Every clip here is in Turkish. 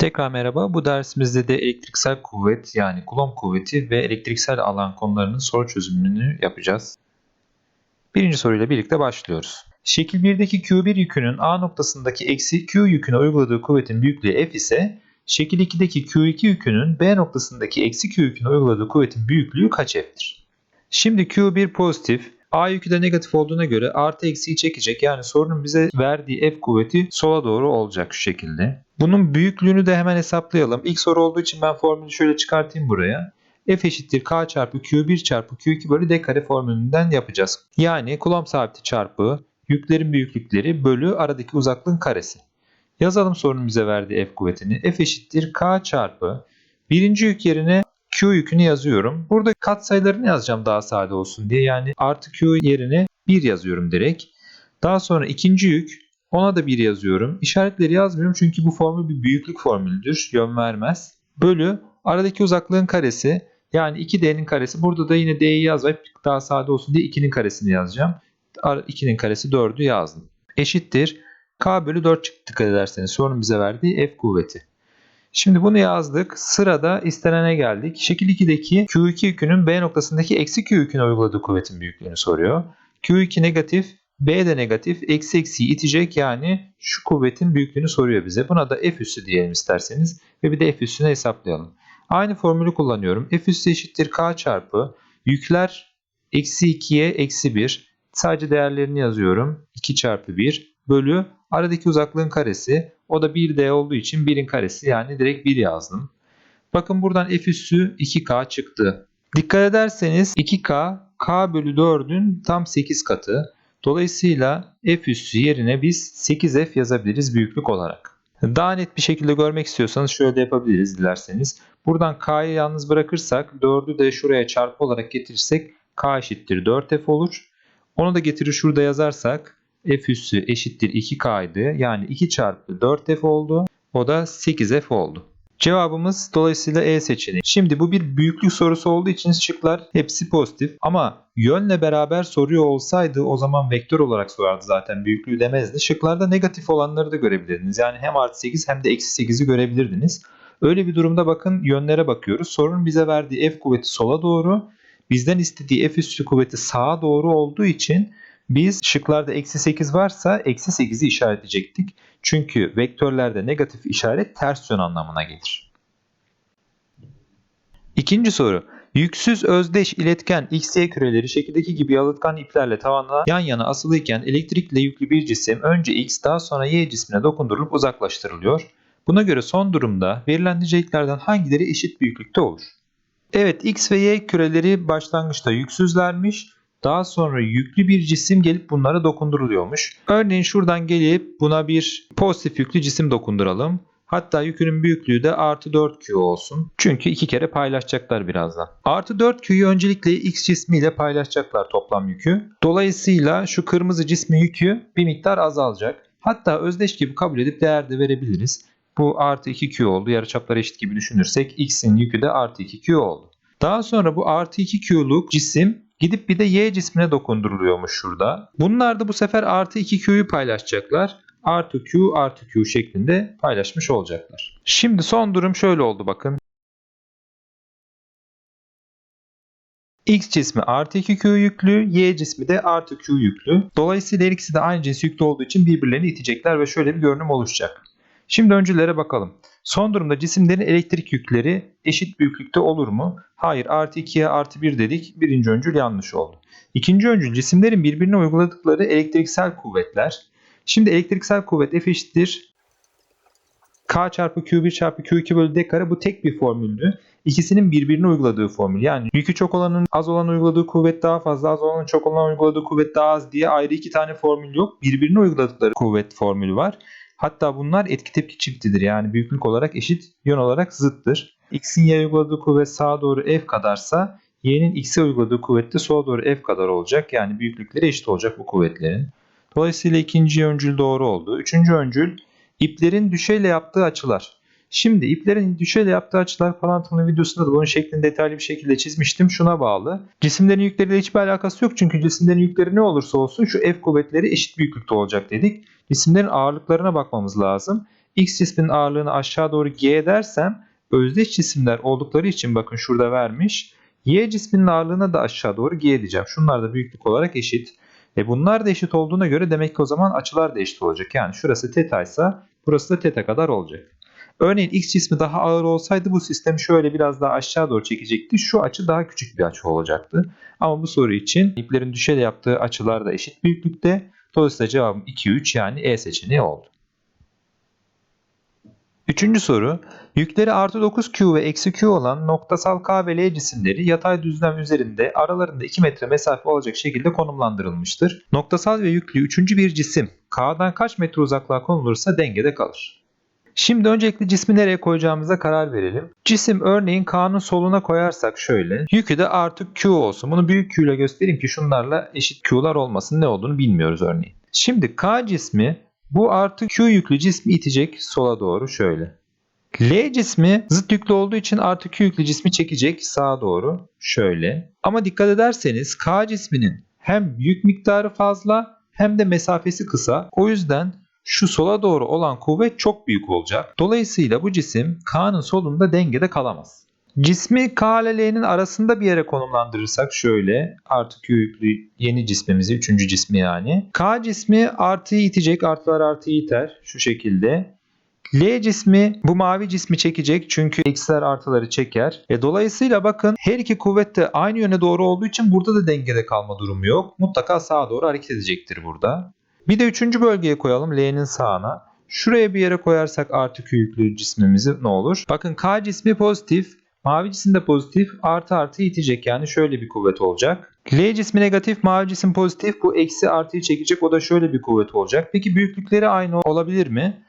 Tekrar merhaba. Bu dersimizde de elektriksel kuvvet yani Coulomb kuvveti ve elektriksel alan konularının soru çözümünü yapacağız. Birinci soruyla birlikte başlıyoruz. Şekil 1'deki Q1 yükünün A noktasındaki eksi Q yüküne uyguladığı kuvvetin büyüklüğü F ise şekil 2'deki Q2 yükünün B noktasındaki eksi Q yüküne uyguladığı kuvvetin büyüklüğü kaç F'tir? Şimdi Q1 pozitif, A yükü de negatif olduğuna göre artı eksiği çekecek. Yani sorunun bize verdiği F kuvveti sola doğru olacak şu şekilde. Bunun büyüklüğünü de hemen hesaplayalım. İlk soru olduğu için ben formülü şöyle çıkartayım buraya. F eşittir K çarpı Q1 çarpı Q2 bölü D kare formülünden yapacağız. Yani Coulomb sabiti çarpı yüklerin büyüklükleri bölü aradaki uzaklığın karesi. Yazalım sorunun bize verdiği F kuvvetini. F eşittir K çarpı birinci yük yerine Q yükünü yazıyorum. Burada katsayılarını yazacağım daha sade olsun diye. Yani artı Q yerine 1 yazıyorum direkt. Daha sonra ikinci yük ona da 1 yazıyorum. İşaretleri yazmıyorum çünkü bu formül bir büyüklük formülüdür. Yön vermez. Bölü aradaki uzaklığın karesi yani 2D'nin karesi. Burada da yine D'yi yazmayıp daha sade olsun diye 2'nin karesini yazacağım. 2'nin karesi 4'ü yazdım. Eşittir. K bölü 4 çıktı dikkat ederseniz. Sorunun bize verdiği F kuvveti. Şimdi bunu yazdık. Sırada istenene geldik. Şekil 2'deki Q2 yükünün B noktasındaki eksi Q yüküne uyguladığı kuvvetin büyüklüğünü soruyor. Q2 negatif, B de negatif. Eksi eksiyi itecek yani şu kuvvetin büyüklüğünü soruyor bize. Buna da F üssü diyelim isterseniz. Ve bir de F üssünü hesaplayalım. Aynı formülü kullanıyorum. F üssü eşittir K çarpı yükler eksi 2'ye eksi 1. Sadece değerlerini yazıyorum. 2 çarpı 1 bölü aradaki uzaklığın karesi. O da 1D olduğu için 1'in karesi yani direkt 1 yazdım. Bakın buradan F üssü 2K çıktı. Dikkat ederseniz 2K K bölü 4'ün tam 8 katı. Dolayısıyla F üssü yerine biz 8F yazabiliriz büyüklük olarak. Daha net bir şekilde görmek istiyorsanız şöyle yapabiliriz dilerseniz. Buradan K'yı yalnız bırakırsak 4'ü de şuraya çarpı olarak getirirsek K eşittir 4F olur. Onu da getirir şurada yazarsak F üssü eşittir 2K'ydı. Yani 2 çarpı 4F oldu. O da 8F oldu. Cevabımız dolayısıyla E seçeneği. Şimdi bu bir büyüklük sorusu olduğu için şıklar hepsi pozitif. Ama yönle beraber soruyor olsaydı o zaman vektör olarak sorardı zaten büyüklüğü demezdi. Şıklarda negatif olanları da görebilirdiniz. Yani hem artı 8 hem de eksi 8'i görebilirdiniz. Öyle bir durumda bakın yönlere bakıyoruz. Sorunun bize verdiği F kuvveti sola doğru. Bizden istediği F üssü kuvveti sağa doğru olduğu için biz şıklarda eksi 8 varsa eksi 8'i işaretleyecektik. Çünkü vektörlerde negatif işaret ters yön anlamına gelir. İkinci soru. Yüksüz özdeş iletken XY küreleri şekildeki gibi yalıtkan iplerle tavana yan yana asılıyken elektrikle yüklü bir cisim önce X daha sonra Y cismine dokundurulup uzaklaştırılıyor. Buna göre son durumda verilen niceliklerden hangileri eşit büyüklükte olur? Evet X ve Y küreleri başlangıçta yüksüzlermiş. Daha sonra yüklü bir cisim gelip bunlara dokunduruluyormuş. Örneğin şuradan gelip buna bir pozitif yüklü cisim dokunduralım. Hatta yükünün büyüklüğü de artı 4Q olsun. Çünkü iki kere paylaşacaklar birazdan. Artı 4Q'yu öncelikle X cismiyle paylaşacaklar toplam yükü. Dolayısıyla şu kırmızı cismin yükü bir miktar azalacak. Hatta özdeş gibi kabul edip değer de verebiliriz. Bu artı 2Q oldu. Yarıçaplar eşit gibi düşünürsek X'in yükü de artı 2Q oldu. Daha sonra bu artı 2Q'luk cisim Gidip bir de Y cismine dokunduruluyormuş şurada. Bunlar da bu sefer artı 2Q'yu paylaşacaklar. Artı Q artı Q şeklinde paylaşmış olacaklar. Şimdi son durum şöyle oldu bakın. X cismi artı 2Q yüklü, Y cismi de artı Q yüklü. Dolayısıyla ikisi de aynı cins yüklü olduğu için birbirlerini itecekler ve şöyle bir görünüm oluşacak. Şimdi öncülere bakalım. Son durumda cisimlerin elektrik yükleri eşit büyüklükte olur mu? Hayır artı 2'ye artı 1 dedik. Birinci öncül yanlış oldu. İkinci öncül cisimlerin birbirine uyguladıkları elektriksel kuvvetler. Şimdi elektriksel kuvvet F eşittir. K çarpı Q1 çarpı Q2 bölü D kare bu tek bir formüldü. İkisinin birbirine uyguladığı formül. Yani yükü çok olanın az olan uyguladığı kuvvet daha fazla, az olanın çok olan uyguladığı kuvvet daha az diye ayrı iki tane formül yok. Birbirine uyguladıkları kuvvet formülü var. Hatta bunlar etki tepki çiftidir. Yani büyüklük olarak eşit, yön olarak zıttır. X'in Y'ye uyguladığı kuvvet sağa doğru F kadarsa Y'nin X'e uyguladığı kuvvet de sola doğru F kadar olacak. Yani büyüklükleri eşit olacak bu kuvvetlerin. Dolayısıyla ikinci öncül doğru oldu. Üçüncü öncül iplerin düşeyle yaptığı açılar. Şimdi iplerin düşeyle yaptığı açılar parantımlı videosunda da bunun şeklini detaylı bir şekilde çizmiştim. Şuna bağlı. Cisimlerin yükleriyle hiçbir alakası yok. Çünkü cisimlerin yükleri ne olursa olsun şu F kuvvetleri eşit büyüklükte olacak dedik. Cisimlerin ağırlıklarına bakmamız lazım. X cisminin ağırlığını aşağı doğru G dersem özdeş cisimler oldukları için bakın şurada vermiş. Y cisminin ağırlığına da aşağı doğru G diyeceğim. Şunlar da büyüklük olarak eşit. E bunlar da eşit olduğuna göre demek ki o zaman açılar da eşit olacak. Yani şurası teta ise burası da teta kadar olacak. Örneğin X cismi daha ağır olsaydı bu sistemi şöyle biraz daha aşağı doğru çekecekti. Şu açı daha küçük bir açı olacaktı. Ama bu soru için iplerin düşey yaptığı açılar da eşit büyüklükte. Dolayısıyla cevabım 2, 3 yani E seçeneği oldu. Üçüncü soru. Yükleri artı 9Q ve eksi Q olan noktasal K ve L cisimleri yatay düzlem üzerinde aralarında 2 metre mesafe olacak şekilde konumlandırılmıştır. Noktasal ve yüklü üçüncü bir cisim K'dan kaç metre uzaklığa konulursa dengede kalır. Şimdi öncelikle cismi nereye koyacağımıza karar verelim. Cisim örneğin K'nın soluna koyarsak şöyle. Yükü de artı Q olsun. Bunu büyük Q ile göstereyim ki şunlarla eşit Q'lar olmasın. Ne olduğunu bilmiyoruz örneğin. Şimdi K cismi bu artı Q yüklü cismi itecek sola doğru şöyle. L cismi zıt yüklü olduğu için artı Q yüklü cismi çekecek sağa doğru şöyle. Ama dikkat ederseniz K cisminin hem yük miktarı fazla hem de mesafesi kısa. O yüzden şu sola doğru olan kuvvet çok büyük olacak. Dolayısıyla bu cisim K'nın solunda dengede kalamaz. Cismi K ile L'nin arasında bir yere konumlandırırsak şöyle artı Q yüklü yeni cismimizi, üçüncü cismi yani. K cismi artıyı itecek, artılar artıyı iter şu şekilde. L cismi bu mavi cismi çekecek çünkü x'ler artıları çeker. E, dolayısıyla bakın her iki kuvvet de aynı yöne doğru olduğu için burada da dengede kalma durumu yok. Mutlaka sağa doğru hareket edecektir burada. Bir de üçüncü bölgeye koyalım L'nin sağına. Şuraya bir yere koyarsak artı Q yüklü cismimizi ne olur? Bakın K cismi pozitif. Mavi cisim de pozitif. Artı artı itecek yani şöyle bir kuvvet olacak. L cismi negatif. Mavi cisim pozitif. Bu eksi artıyı çekecek. O da şöyle bir kuvvet olacak. Peki büyüklükleri aynı olabilir mi?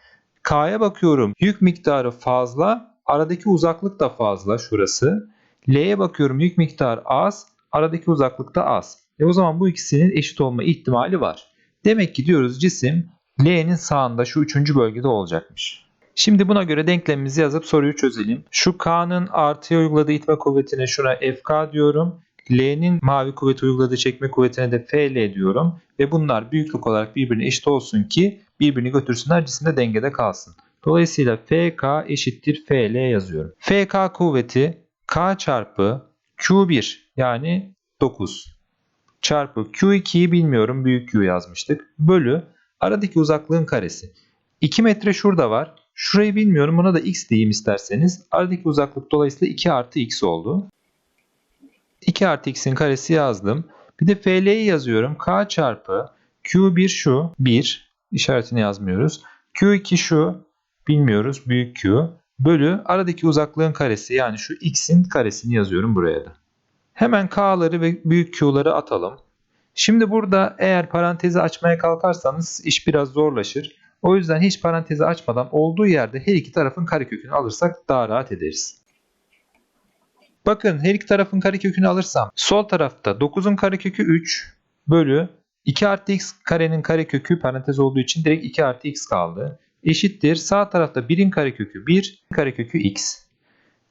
K'ya bakıyorum. Yük miktarı fazla. Aradaki uzaklık da fazla şurası. L'ye bakıyorum. Yük miktarı az. Aradaki uzaklık da az. E o zaman bu ikisinin eşit olma ihtimali var. Demek ki diyoruz cisim L'nin sağında şu üçüncü bölgede olacakmış. Şimdi buna göre denklemimizi yazıp soruyu çözelim. Şu K'nın artıya uyguladığı itme kuvvetine şuna FK diyorum. L'nin mavi kuvveti uyguladığı çekme kuvvetine de FL diyorum. Ve bunlar büyüklük olarak birbirine eşit olsun ki birbirini götürsünler cisimde dengede kalsın. Dolayısıyla FK eşittir FL yazıyorum. FK kuvveti K çarpı Q1 yani 9 çarpı Q2'yi bilmiyorum büyük Q yazmıştık. Bölü aradaki uzaklığın karesi. 2 metre şurada var. Şurayı bilmiyorum buna da x diyeyim isterseniz. Aradaki uzaklık dolayısıyla 2 artı x oldu. 2 artı x'in karesi yazdım. Bir de FL'yi yazıyorum. K çarpı Q1 şu 1 işaretini yazmıyoruz. Q2 şu bilmiyoruz büyük Q bölü aradaki uzaklığın karesi yani şu x'in karesini yazıyorum buraya da. Hemen K'ları ve büyük Q'ları atalım. Şimdi burada eğer parantezi açmaya kalkarsanız iş biraz zorlaşır. O yüzden hiç parantezi açmadan olduğu yerde her iki tarafın karekökünü alırsak daha rahat ederiz. Bakın her iki tarafın karekökünü alırsam sol tarafta 9'un karekökü 3 bölü 2 artı x karenin karekökü parantez olduğu için direkt 2 artı x kaldı. Eşittir sağ tarafta 1'in karekökü 1 karekökü x.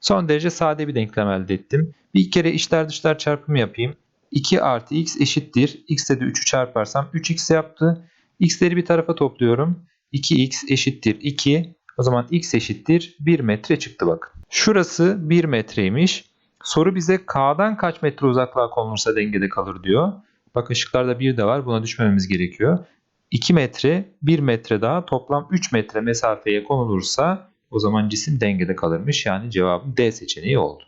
Son derece sade bir denklem elde ettim. Bir kere içler dışlar çarpımı yapayım. 2 artı x eşittir. x'e de 3'ü çarparsam 3x yaptı. x'leri bir tarafa topluyorum. 2x eşittir 2. O zaman x eşittir 1 metre çıktı bakın. Şurası 1 metreymiş. Soru bize k'dan kaç metre uzaklığa konulursa dengede kalır diyor. Bakın şıklarda 1 de var. Buna düşmememiz gerekiyor. 2 metre 1 metre daha toplam 3 metre mesafeye konulursa o zaman cisim dengede kalırmış. Yani cevabım D seçeneği oldu.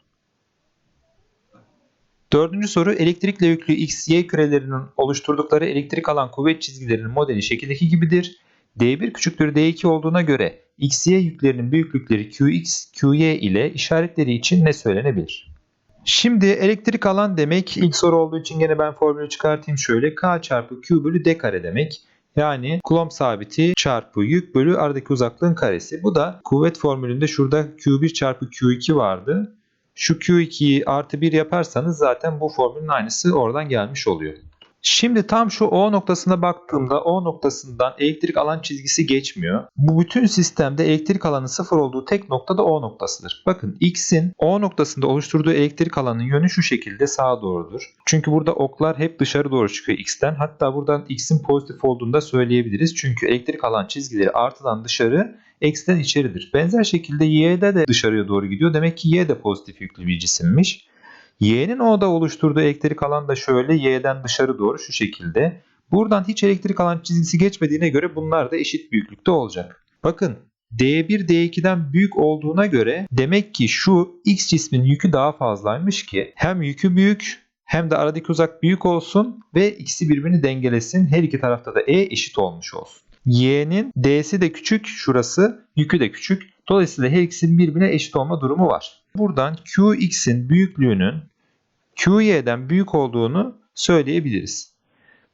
Dördüncü soru elektrikle yüklü X, Y kürelerinin oluşturdukları elektrik alan kuvvet çizgilerinin modeli şekildeki gibidir. D1 küçüktür D2 olduğuna göre X, Y yüklerinin büyüklükleri QX, QY ile işaretleri için ne söylenebilir? Şimdi elektrik alan demek ilk soru olduğu için gene ben formülü çıkartayım şöyle. K çarpı Q bölü D kare demek. Yani kulomb sabiti çarpı yük bölü aradaki uzaklığın karesi. Bu da kuvvet formülünde şurada Q1 çarpı Q2 vardı. Şu Q2'yi artı 1 yaparsanız zaten bu formülün aynısı oradan gelmiş oluyor. Şimdi tam şu O noktasına baktığımda O noktasından elektrik alan çizgisi geçmiyor. Bu bütün sistemde elektrik alanı sıfır olduğu tek nokta da O noktasıdır. Bakın X'in O noktasında oluşturduğu elektrik alanının yönü şu şekilde sağa doğrudur. Çünkü burada oklar hep dışarı doğru çıkıyor X'ten. Hatta buradan X'in pozitif olduğunu da söyleyebiliriz. Çünkü elektrik alan çizgileri artıdan dışarı, X'ten içeridir. Benzer şekilde Y'de de dışarıya doğru gidiyor. Demek ki Y de pozitif yüklü bir cisimmiş. Y'nin O'da oluşturduğu elektrik alan da şöyle Y'den dışarı doğru şu şekilde. Buradan hiç elektrik alan çizgisi geçmediğine göre bunlar da eşit büyüklükte olacak. Bakın D1 D2'den büyük olduğuna göre demek ki şu X cismin yükü daha fazlaymış ki hem yükü büyük hem de aradaki uzak büyük olsun ve ikisi birbirini dengelesin. Her iki tarafta da E eşit olmuş olsun. Y'nin D'si de küçük, şurası yükü de küçük. Dolayısıyla her ikisinin birbirine eşit olma durumu var. Buradan Qx'in büyüklüğünün Qy'den büyük olduğunu söyleyebiliriz.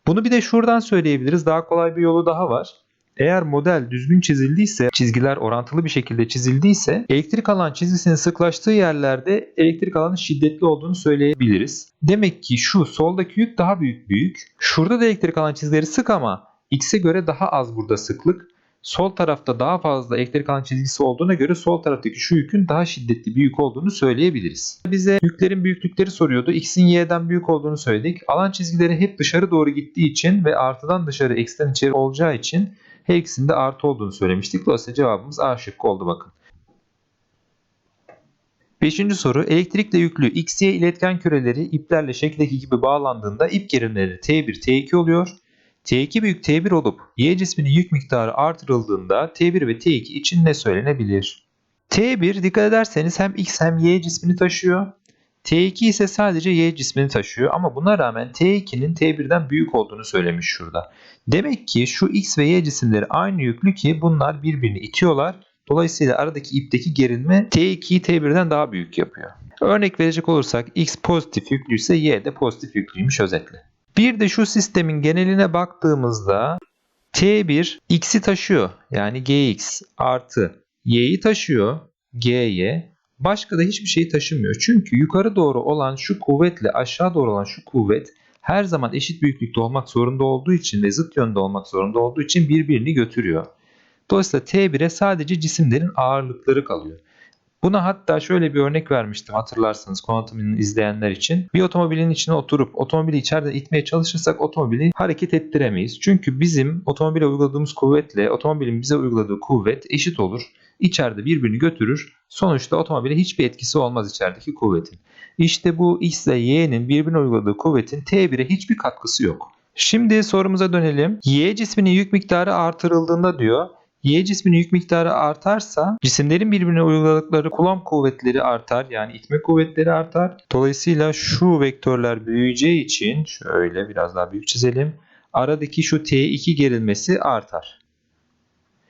Bunu bir de şuradan söyleyebiliriz. Daha kolay bir yolu daha var. Eğer model düzgün çizildiyse, çizgiler orantılı bir şekilde çizildiyse elektrik alan çizgisinin sıklaştığı yerlerde elektrik alanın şiddetli olduğunu söyleyebiliriz. Demek ki şu soldaki yük daha büyük büyük. Şurada da elektrik alan çizgileri sık ama x'e göre daha az burada sıklık. Sol tarafta daha fazla elektrik alan çizgisi olduğuna göre sol taraftaki şu yükün daha şiddetli bir yük olduğunu söyleyebiliriz. Bize yüklerin büyüklükleri soruyordu. X'in Y'den büyük olduğunu söyledik. Alan çizgileri hep dışarı doğru gittiği için ve artıdan dışarı X'ten içeri olacağı için her ikisinde artı olduğunu söylemiştik. Dolayısıyla cevabımız A şıkkı oldu bakın. Beşinci soru. Elektrikle yüklü XY iletken küreleri iplerle şekildeki gibi bağlandığında ip gerilimleri T1, T2 oluyor. T2 büyük T1 olup Y cisminin yük miktarı artırıldığında T1 ve T2 için ne söylenebilir? T1 dikkat ederseniz hem X hem Y cismini taşıyor. T2 ise sadece Y cismini taşıyor ama buna rağmen T2'nin T1'den büyük olduğunu söylemiş şurada. Demek ki şu X ve Y cisimleri aynı yüklü ki bunlar birbirini itiyorlar. Dolayısıyla aradaki ipteki gerilme T2'yi T1'den daha büyük yapıyor. Örnek verecek olursak X pozitif yüklüyse Y de pozitif yüklüymüş özetle. Bir de şu sistemin geneline baktığımızda T1 X'i taşıyor. Yani Gx artı Y'yi taşıyor. Gy. Başka da hiçbir şey taşımıyor. Çünkü yukarı doğru olan şu kuvvetle aşağı doğru olan şu kuvvet her zaman eşit büyüklükte olmak zorunda olduğu için ve zıt yönde olmak zorunda olduğu için birbirini götürüyor. Dolayısıyla T1'e sadece cisimlerin ağırlıkları kalıyor. Buna hatta şöyle bir örnek vermiştim hatırlarsanız Quantum'un izleyenler için. Bir otomobilin içine oturup otomobili içeriden itmeye çalışırsak otomobili hareket ettiremeyiz. Çünkü bizim otomobile uyguladığımız kuvvetle otomobilin bize uyguladığı kuvvet eşit olur. İçeride birbirini götürür. Sonuçta otomobile hiçbir etkisi olmaz içerideki kuvvetin. İşte bu X ile Y'nin birbirine uyguladığı kuvvetin T1'e hiçbir katkısı yok. Şimdi sorumuza dönelim. Y cisminin yük miktarı artırıldığında diyor. Y cisminin yük miktarı artarsa cisimlerin birbirine uyguladıkları kulomb kuvvetleri artar. Yani itme kuvvetleri artar. Dolayısıyla şu vektörler büyüyeceği için şöyle biraz daha büyük çizelim. Aradaki şu T2 gerilmesi artar.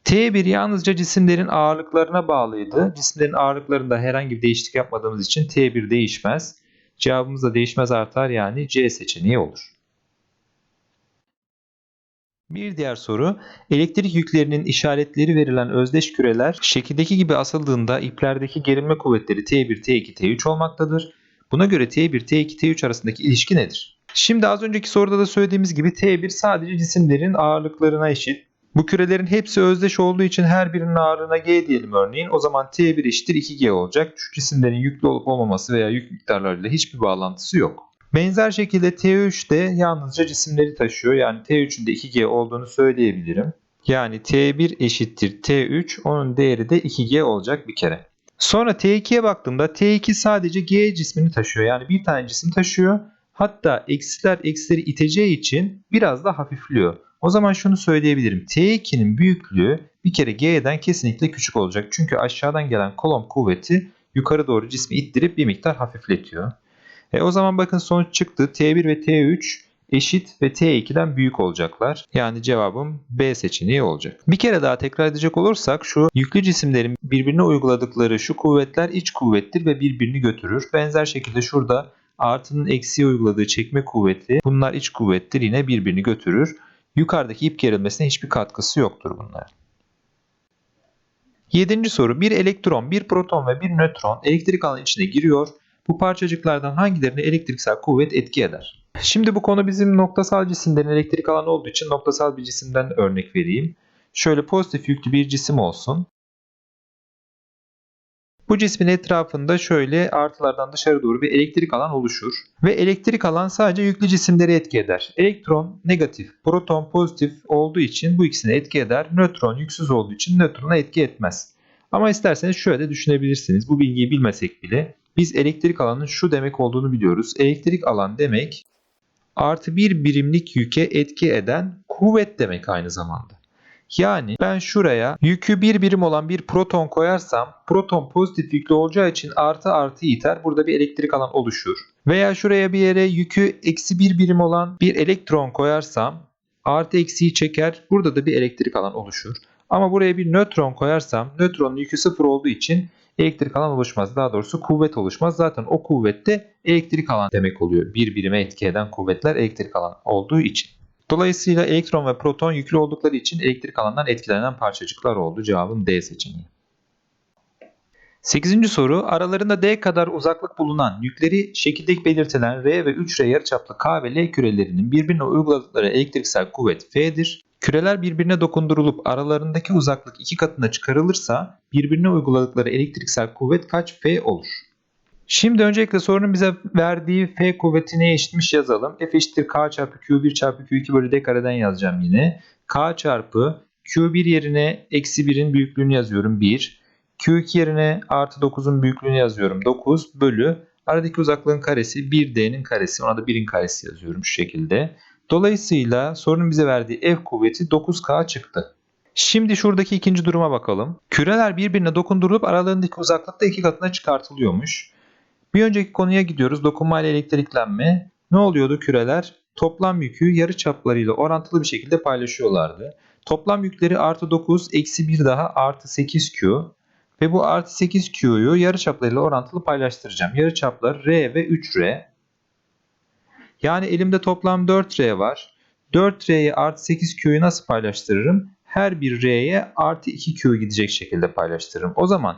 T1 yalnızca cisimlerin ağırlıklarına bağlıydı. Cisimlerin ağırlıklarında herhangi bir değişiklik yapmadığımız için T1 değişmez. Cevabımız da değişmez artar yani C seçeneği olur. Bir diğer soru, elektrik yüklerinin işaretleri verilen özdeş küreler şekildeki gibi asıldığında iplerdeki gerilme kuvvetleri T1, T2, T3 olmaktadır. Buna göre T1, T2, T3 arasındaki ilişki nedir? Şimdi az önceki soruda da söylediğimiz gibi T1 sadece cisimlerin ağırlıklarına eşit. Bu kürelerin hepsi özdeş olduğu için her birinin ağırlığına G diyelim örneğin. O zaman T1 eşittir 2G olacak. Şu cisimlerin yüklü olup olmaması veya yük miktarlarıyla hiçbir bağlantısı yok. Benzer şekilde T3 de yalnızca cisimleri taşıyor. Yani T3'ün de 2G olduğunu söyleyebilirim. Yani T1 eşittir T3. Onun değeri de 2G olacak bir kere. Sonra T2'ye baktığımda T2 sadece G cismini taşıyor. Yani bir tane cisim taşıyor. Hatta eksiler eksileri iteceği için biraz da hafifliyor. O zaman şunu söyleyebilirim. T2'nin büyüklüğü bir kere G'den kesinlikle küçük olacak. Çünkü aşağıdan gelen kolom kuvveti yukarı doğru cismi ittirip bir miktar hafifletiyor. E o zaman bakın sonuç çıktı. T1 ve T3 eşit ve T2'den büyük olacaklar. Yani cevabım B seçeneği olacak. Bir kere daha tekrar edecek olursak şu yüklü cisimlerin birbirine uyguladıkları şu kuvvetler iç kuvvettir ve birbirini götürür. Benzer şekilde şurada artının eksiye uyguladığı çekme kuvveti bunlar iç kuvvettir yine birbirini götürür. Yukarıdaki ip gerilmesine hiçbir katkısı yoktur bunlar. Yedinci soru. Bir elektron, bir proton ve bir nötron elektrik alanı içine giriyor. Bu parçacıklardan hangilerine elektriksel kuvvet etki eder? Şimdi bu konu bizim noktasal cisimlerin elektrik alanı olduğu için noktasal bir cisimden örnek vereyim. Şöyle pozitif yüklü bir cisim olsun. Bu cismin etrafında şöyle artılardan dışarı doğru bir elektrik alan oluşur. Ve elektrik alan sadece yüklü cisimleri etki eder. Elektron negatif, proton pozitif olduğu için bu ikisine etki eder. Nötron yüksüz olduğu için nötrona etki etmez. Ama isterseniz şöyle de düşünebilirsiniz. Bu bilgiyi bilmesek bile biz elektrik alanın şu demek olduğunu biliyoruz. Elektrik alan demek artı bir birimlik yüke etki eden kuvvet demek aynı zamanda. Yani ben şuraya yükü bir birim olan bir proton koyarsam proton pozitif yüklü olacağı için artı artı iter. Burada bir elektrik alan oluşur. Veya şuraya bir yere yükü eksi bir birim olan bir elektron koyarsam artı eksiyi çeker. Burada da bir elektrik alan oluşur. Ama buraya bir nötron koyarsam nötronun yükü sıfır olduğu için elektrik alan oluşmaz. Daha doğrusu kuvvet oluşmaz. Zaten o kuvvette elektrik alan demek oluyor. Bir birime etki eden kuvvetler elektrik alan olduğu için. Dolayısıyla elektron ve proton yüklü oldukları için elektrik alandan etkilenen parçacıklar oldu. Cevabım D seçeneği. 8. soru aralarında D kadar uzaklık bulunan yükleri şekildeki belirtilen R ve 3R yarıçaplı K ve L kürelerinin birbirine uyguladıkları elektriksel kuvvet F'dir. Küreler birbirine dokundurulup aralarındaki uzaklık iki katına çıkarılırsa birbirine uyguladıkları elektriksel kuvvet kaç F olur? Şimdi öncelikle sorunun bize verdiği F kuvvetine eşitmiş yazalım. F eşittir K çarpı Q1 çarpı Q2 bölü D kareden yazacağım yine. K çarpı Q1 yerine eksi 1'in büyüklüğünü yazıyorum 1. Q2 yerine artı 9'un büyüklüğünü yazıyorum 9 bölü aradaki uzaklığın karesi 1D'nin karesi. Ona da 1'in karesi yazıyorum şu şekilde. Dolayısıyla sorunun bize verdiği F kuvveti 9K çıktı. Şimdi şuradaki ikinci duruma bakalım. Küreler birbirine dokundurulup aralarındaki uzaklık da iki katına çıkartılıyormuş. Bir önceki konuya gidiyoruz. Dokunma ile elektriklenme. Ne oluyordu küreler? Toplam yükü yarı çaplarıyla orantılı bir şekilde paylaşıyorlardı. Toplam yükleri artı 9, eksi 1 daha artı 8Q. Ve bu artı 8Q'yu yarı çaplarıyla orantılı paylaştıracağım. Yarı çaplar R ve 3R. Yani elimde toplam 4R var. 4R'ye artı 8Q'yu nasıl paylaştırırım? Her bir R'ye artı 2Q gidecek şekilde paylaştırırım. O zaman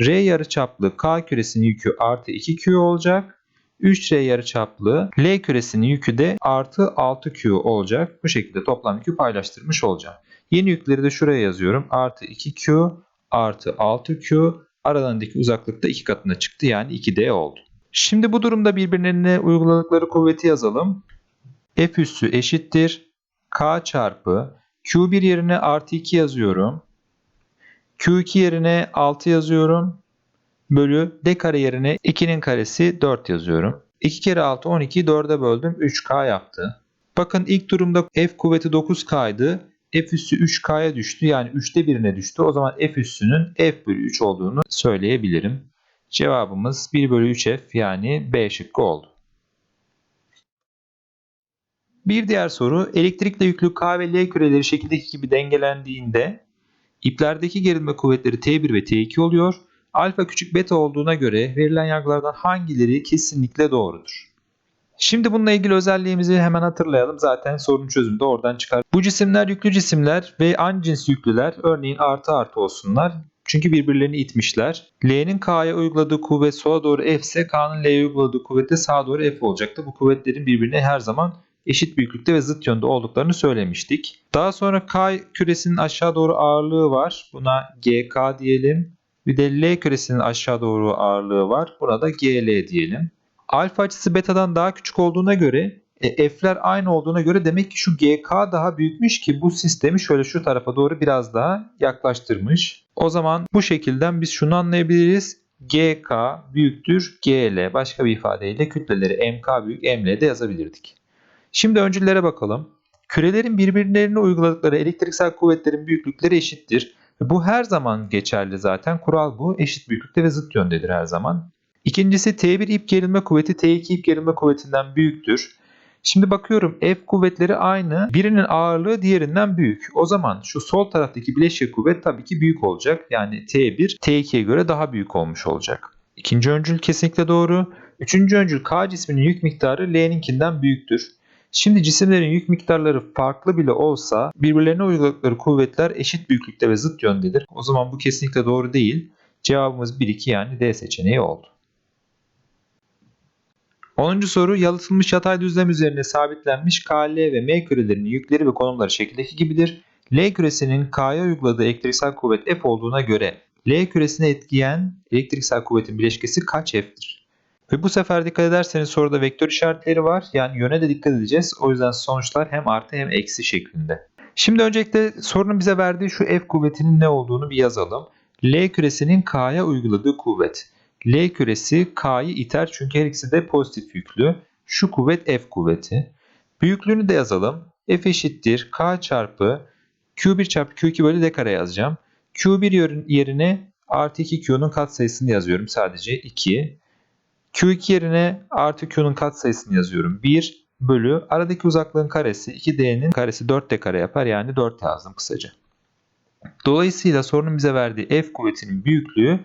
R yarıçaplı K küresinin yükü artı 2Q olacak. 3R yarıçaplı L küresinin yükü de artı 6Q olacak. Bu şekilde toplam yükü paylaştırmış olacağım. Yeni yükleri de şuraya yazıyorum. Artı 2Q artı 6Q aralarındaki uzaklık da 2 katına çıktı. Yani 2D oldu. Şimdi bu durumda birbirlerine uyguladıkları kuvveti yazalım. F üssü eşittir. K çarpı Q1 yerine artı 2 yazıyorum. Q2 yerine 6 yazıyorum. Bölü D kare yerine 2'nin karesi 4 yazıyorum. 2 kere 6 12 4'e böldüm 3K yaptı. Bakın ilk durumda F kuvveti 9K'ydı. F üssü 3K'ya düştü. Yani 3'te birine düştü. O zaman F üssünün F bölü 3 olduğunu söyleyebilirim. Cevabımız 1 bölü 3F yani B şıkkı oldu. Bir diğer soru elektrikle yüklü K ve L küreleri şekildeki gibi dengelendiğinde İplerdeki gerilme kuvvetleri T1 ve T2 oluyor. Alfa küçük beta olduğuna göre verilen yargılardan hangileri kesinlikle doğrudur? Şimdi bununla ilgili özelliğimizi hemen hatırlayalım. Zaten sorunun çözümü de oradan çıkar. Bu cisimler yüklü cisimler ve aynı cins yüklüler örneğin artı artı olsunlar. Çünkü birbirlerini itmişler. L'nin K'ya uyguladığı kuvvet sola doğru F ise K'nın L'ye uyguladığı kuvvet de sağa doğru F olacaktı. Bu kuvvetlerin birbirine her zaman eşit büyüklükte ve zıt yönde olduklarını söylemiştik. Daha sonra K küresinin aşağı doğru ağırlığı var. Buna GK diyelim. Bir de L küresinin aşağı doğru ağırlığı var. Buna da GL diyelim. Alfa açısı betadan daha küçük olduğuna göre e, F'ler aynı olduğuna göre demek ki şu GK daha büyükmüş ki bu sistemi şöyle şu tarafa doğru biraz daha yaklaştırmış. O zaman bu şekilden biz şunu anlayabiliriz. GK büyüktür GL. Başka bir ifadeyle kütleleri MK büyük ML de yazabilirdik. Şimdi öncüllere bakalım. Kürelerin birbirlerine uyguladıkları elektriksel kuvvetlerin büyüklükleri eşittir. Bu her zaman geçerli zaten. Kural bu. Eşit büyüklükte ve zıt yöndedir her zaman. İkincisi T1 ip gerilme kuvveti T2 ip gerilme kuvvetinden büyüktür. Şimdi bakıyorum F kuvvetleri aynı. Birinin ağırlığı diğerinden büyük. O zaman şu sol taraftaki bileşik kuvvet tabii ki büyük olacak. Yani T1 T2'ye göre daha büyük olmuş olacak. İkinci öncül kesinlikle doğru. Üçüncü öncül K cisminin yük miktarı L'ninkinden büyüktür. Şimdi cisimlerin yük miktarları farklı bile olsa birbirlerine uyguladıkları kuvvetler eşit büyüklükte ve zıt yöndedir. O zaman bu kesinlikle doğru değil. Cevabımız 1-2 yani D seçeneği oldu. 10. soru yalıtılmış yatay düzlem üzerine sabitlenmiş KL ve M kürelerinin yükleri ve konumları şekildeki gibidir. L küresinin K'ya uyguladığı elektriksel kuvvet F olduğuna göre L küresine etkileyen elektriksel kuvvetin bileşkesi kaç F'tir? Ve bu sefer dikkat ederseniz soruda vektör işaretleri var. Yani yöne de dikkat edeceğiz. O yüzden sonuçlar hem artı hem eksi şeklinde. Şimdi öncelikle sorunun bize verdiği şu F kuvvetinin ne olduğunu bir yazalım. L küresinin K'ya uyguladığı kuvvet. L küresi K'yı iter çünkü her ikisi de pozitif yüklü. Şu kuvvet F kuvveti. Büyüklüğünü de yazalım. F eşittir K çarpı Q1 çarpı Q2 bölü D kare yazacağım. Q1 yerine artı 2Q'nun katsayısını yazıyorum sadece 2. Q2 yerine artı Q'nun katsayısını yazıyorum 1 bölü aradaki uzaklığın karesi 2D'nin karesi 4D kare yapar yani 4 yazdım kısaca. Dolayısıyla sorunun bize verdiği F kuvvetinin büyüklüğü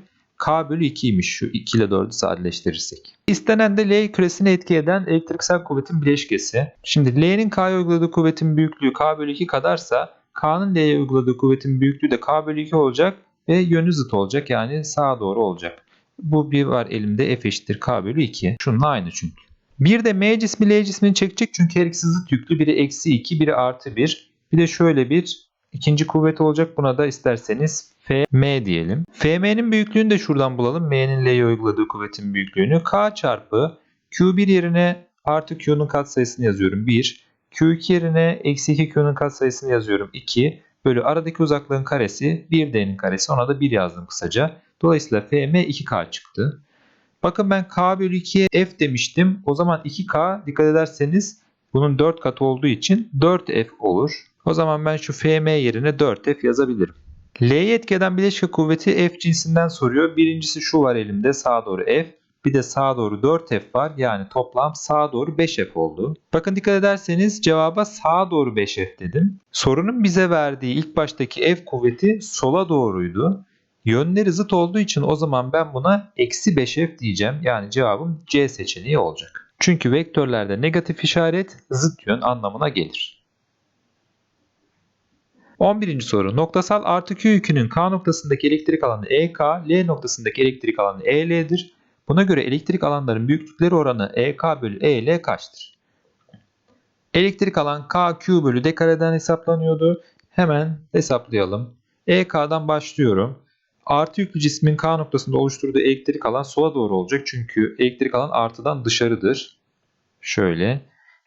K bölü 2'ymiş şu 2 ile 4'ü sadeleştirirsek. İstenen de L küresini etki eden elektriksel kuvvetin bileşkesi. Şimdi L'nin K'ya uyguladığı kuvvetin büyüklüğü K bölü 2 kadarsa K'nın L'ye uyguladığı kuvvetin büyüklüğü de K bölü 2 olacak ve yönü zıt olacak yani sağa doğru olacak. Bu bir var elimde F eşittir K bölü 2. Şununla aynı çünkü. Bir de M cismi L cismini çekecek çünkü her ikisi zıt yüklü. Biri eksi 2 biri artı 1. Bir de şöyle bir ikinci kuvvet olacak. Buna da isterseniz FM diyelim. FM'nin büyüklüğünü de şuradan bulalım. M'nin L'ye uyguladığı kuvvetin büyüklüğünü. K çarpı Q1 yerine artı Q'nun katsayısını yazıyorum 1. Q2 yerine eksi 2Q'nun katsayısını yazıyorum 2. Bölü aradaki uzaklığın karesi 1D'nin karesi. Ona da 1 yazdım kısaca. Dolayısıyla FM 2K çıktı. Bakın ben K bölü 2'ye F demiştim. O zaman 2K dikkat ederseniz bunun 4 katı olduğu için 4F olur. O zaman ben şu FM yerine 4F yazabilirim. L'ye etki eden bileşke kuvveti F cinsinden soruyor. Birincisi şu var elimde sağa doğru F. Bir de sağa doğru 4F var. Yani toplam sağa doğru 5F oldu. Bakın dikkat ederseniz cevaba sağa doğru 5F dedim. Sorunun bize verdiği ilk baştaki F kuvveti sola doğruydu. Yönleri zıt olduğu için o zaman ben buna eksi 5F diyeceğim. Yani cevabım C seçeneği olacak. Çünkü vektörlerde negatif işaret zıt yön anlamına gelir. 11. soru. Noktasal artı Q yükünün K noktasındaki elektrik alanı EK, L noktasındaki elektrik alanı EL'dir. Buna göre elektrik alanların büyüklükleri oranı EK bölü EL kaçtır? Elektrik alan KQ bölü D kareden hesaplanıyordu. Hemen hesaplayalım. EK'dan başlıyorum. Artı yüklü cismin K noktasında oluşturduğu elektrik alan sola doğru olacak. Çünkü elektrik alan artıdan dışarıdır. Şöyle.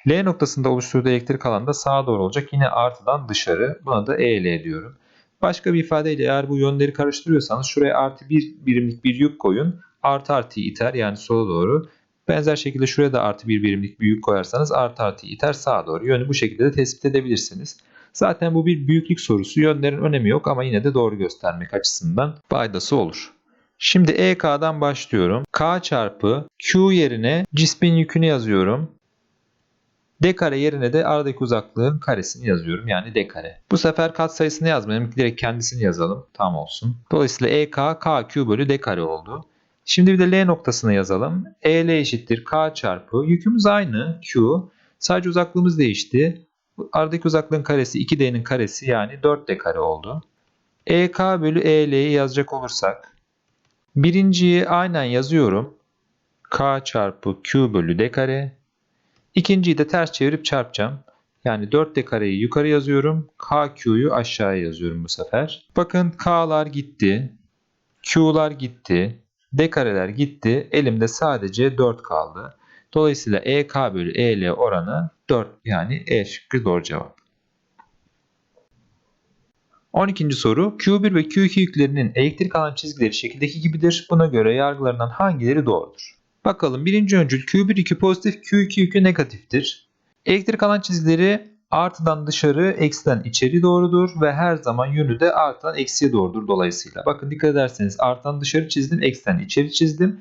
L noktasında oluşturduğu elektrik alan da sağa doğru olacak. Yine artıdan dışarı. Buna da EL diyorum. Başka bir ifadeyle eğer bu yönleri karıştırıyorsanız şuraya artı bir birimlik bir yük koyun. Artı artıyı iter yani sola doğru. Benzer şekilde şuraya da artı bir birimlik bir yük koyarsanız artı artıyı iter sağa doğru. Yönü bu şekilde de tespit edebilirsiniz. Zaten bu bir büyüklük sorusu. Yönlerin önemi yok ama yine de doğru göstermek açısından faydası olur. Şimdi EK'dan başlıyorum. K çarpı Q yerine cismin yükünü yazıyorum. D kare yerine de aradaki uzaklığın karesini yazıyorum. Yani D kare. Bu sefer katsayısını yazmayalım. Direkt kendisini yazalım. Tam olsun. Dolayısıyla EK KQ bölü D kare oldu. Şimdi bir de L noktasını yazalım. EL eşittir K çarpı. Yükümüz aynı. Q. Sadece uzaklığımız değişti. Aradaki uzaklığın karesi 2D'nin karesi yani 4D kare oldu. EK bölü EL'yi yazacak olursak. Birinciyi aynen yazıyorum. K çarpı Q bölü D kare. İkinciyi de ters çevirip çarpacağım. Yani 4D kareyi yukarı yazıyorum. KQ'yu aşağıya yazıyorum bu sefer. Bakın K'lar gitti. Q'lar gitti. D kareler gitti. Elimde sadece 4 kaldı. Dolayısıyla EK bölü EL oranı 4 yani E şıkkı doğru cevap. 12. soru Q1 ve Q2 yüklerinin elektrik alan çizgileri şekildeki gibidir. Buna göre yargılarından hangileri doğrudur? Bakalım birinci öncül Q1 yükü pozitif Q2 yükü negatiftir. Elektrik alan çizgileri artıdan dışarı eksiden içeri doğrudur ve her zaman yönü de artıdan eksiye doğrudur dolayısıyla. Bakın dikkat ederseniz artıdan dışarı çizdim eksiden içeri çizdim.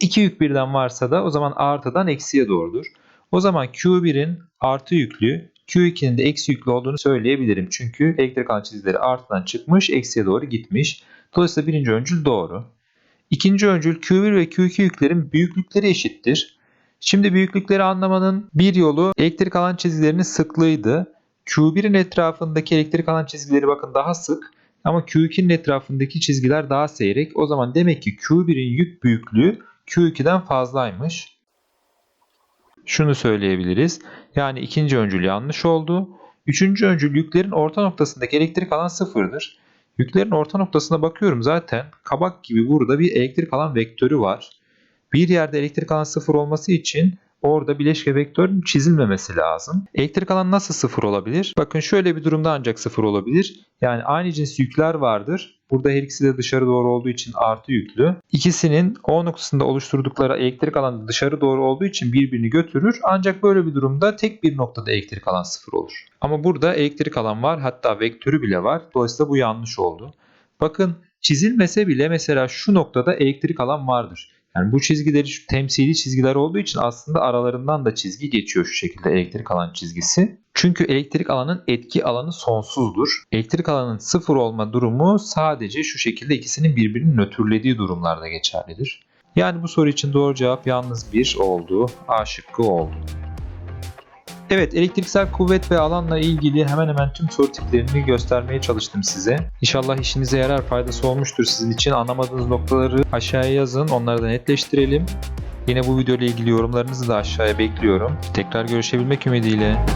İki yük birden varsa da o zaman artıdan eksiye doğrudur. O zaman Q1'in artı yüklü, Q2'nin de eksi yüklü olduğunu söyleyebilirim. Çünkü elektrik alan çizgileri artıdan çıkmış, eksiye doğru gitmiş. Dolayısıyla birinci öncül doğru. İkinci öncül Q1 ve Q2 yüklerin büyüklükleri eşittir. Şimdi büyüklükleri anlamanın bir yolu elektrik alan çizgilerinin sıklığıydı. Q1'in etrafındaki elektrik alan çizgileri bakın daha sık ama Q2'nin etrafındaki çizgiler daha seyrek. O zaman demek ki Q1'in yük büyüklüğü Q2'den fazlaymış. Şunu söyleyebiliriz. Yani ikinci öncül yanlış oldu. Üçüncü öncül yüklerin orta noktasındaki elektrik alan sıfırdır. Yüklerin orta noktasına bakıyorum zaten kabak gibi burada bir elektrik alan vektörü var. Bir yerde elektrik alan sıfır olması için orada bileşke vektörün çizilmemesi lazım. Elektrik alan nasıl sıfır olabilir? Bakın şöyle bir durumda ancak sıfır olabilir. Yani aynı cins yükler vardır. Burada her ikisi de dışarı doğru olduğu için artı yüklü. İkisinin O noktasında oluşturdukları elektrik alanı dışarı doğru olduğu için birbirini götürür. Ancak böyle bir durumda tek bir noktada elektrik alan sıfır olur. Ama burada elektrik alan var. Hatta vektörü bile var. Dolayısıyla bu yanlış oldu. Bakın çizilmese bile mesela şu noktada elektrik alan vardır. Yani bu çizgileri şu temsili çizgiler olduğu için aslında aralarından da çizgi geçiyor şu şekilde elektrik alan çizgisi. Çünkü elektrik alanın etki alanı sonsuzdur. Elektrik alanın sıfır olma durumu sadece şu şekilde ikisinin birbirini nötrlediği durumlarda geçerlidir. Yani bu soru için doğru cevap yalnız bir oldu. A şıkkı oldu. Evet elektriksel kuvvet ve alanla ilgili hemen hemen tüm soru tiplerini göstermeye çalıştım size. İnşallah işinize yarar faydası olmuştur sizin için. Anlamadığınız noktaları aşağıya yazın onları da netleştirelim. Yine bu video ile ilgili yorumlarınızı da aşağıya bekliyorum. Tekrar görüşebilmek ümidiyle.